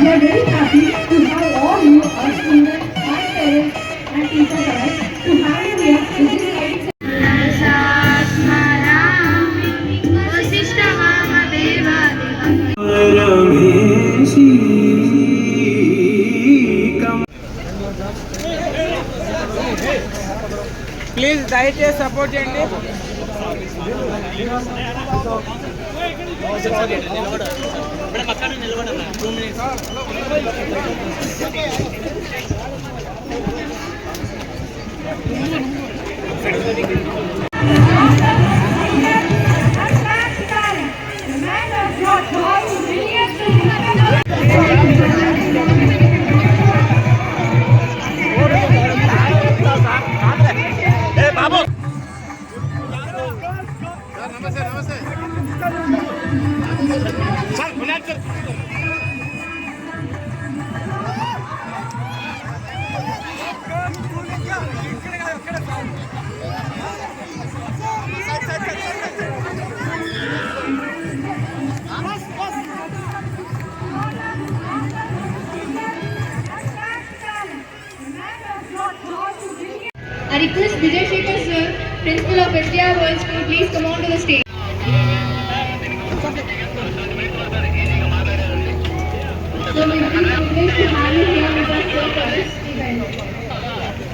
We are very happy to you, our students, our parents, and teachers alike, to have you here in please దయచేసి support చేయండి పక్కన నిలబడన్నా two minutes నమస్తే నమస్తే. I request Vijay Shekhar sir, Principal of SDR World School, please come on to the stage. So we are privileged to have you here with us sir for this event.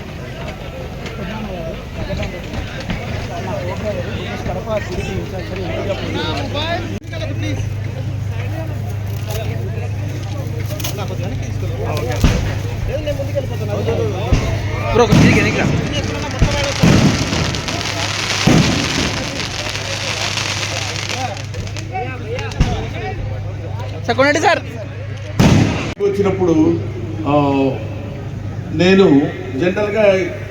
Bro కొంచెం వెనక్కి రా. Sir కొనండి sir వచ్చినప్పుడు నేను జనరల్గా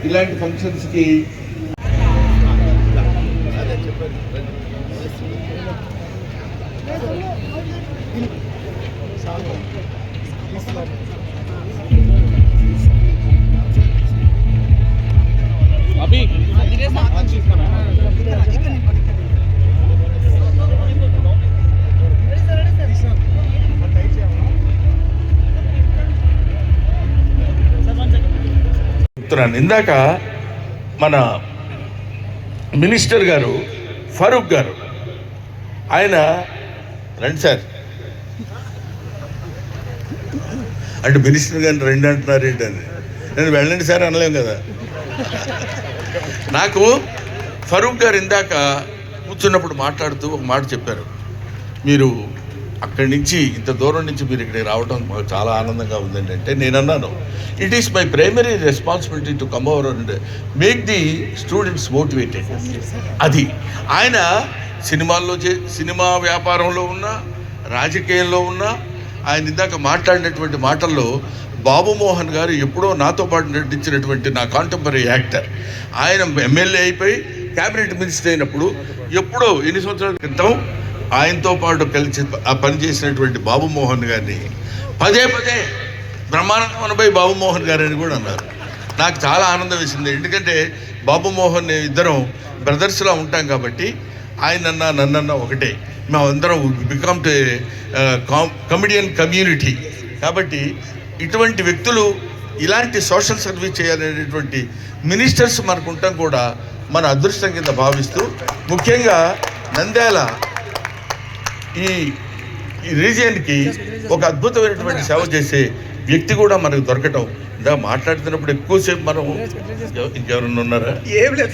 ఇలాంటి ఫంక్షన్స్కి చెప్తున్నాను. ఇందాక మన మినిస్టర్ గారు ఫరూక్ గారు ఆయన రండి సార్. అంటే మినిస్టర్ గారిని రెండు అంటున్నారు ఏంటని. నేను వెళ్ళండి సార్ అనలేం కదా. నాకు ఫరూక్ గారు ఇందాక కూర్చున్నప్పుడు మాట్లాడుతూ ఒక మాట చెప్పారు. మీరు అక్కడి నుంచి ఇంత దూరం నుంచి మీరు ఇక్కడికి రావడం మాకు చాలా ఆనందంగా ఉందండి. అంటే నేను అన్నాను it is my primary responsibility to come over and make the students motivated అది. ఆయన సినిమాల్లో చే సినిమా వ్యాపారంలో ఉన్న రాజకీయంలో ఉన్న ఆయన ఇందాక మాట్లాడినటువంటి మాటల్లో బాబు మోహన్ గారు ఎప్పుడో నాతో పాటు నటించినటువంటి నా కాంటెంపరీ యాక్టర్ ఆయన ఎమ్మెల్యే అయిపోయి క్యాబినెట్ మినిస్టర్ అయినప్పుడు ఎప్పుడో ఎన్ని సంవత్సరాల క్రితం ఆయనతో పాటు కలిసి ఆ పనిచేసినటువంటి బాబు మోహన్ గారిని పదే పదే బ్రహ్మానందమనపై బాబు మోహన్ గారు అని కూడా అన్నారు. నాకు చాలా ఆనందం వేసింది. ఎందుకంటే బాబు మోహన్ ఇద్దరం బ్రదర్స్లా ఉంటాం కాబట్టి ఆయనన్నా నన్నన్నా ఒకటే. మేమందరం బికమ్ కమిడియన్ కమ్యూనిటీ కాబట్టి ఇటువంటి వ్యక్తులు ఇలాంటి సోషల్ సర్వీస్ చేయాలనేటువంటి మినిస్టర్స్ మనకు ఉండటం కూడా మన అదృష్టం కింద భావిస్తూ ముఖ్యంగా నంద్యాల ఈ రీజియన్కి ఒక అద్భుతమైనటువంటి సేవ చేసే వ్యక్తి కూడా మనకు దొరకటం. ఇందా మాట్లాడుతున్నప్పుడు ఎక్కువసేపు మనం ఇంకెవరన్నా ఉన్నారా? ఏం లేదు.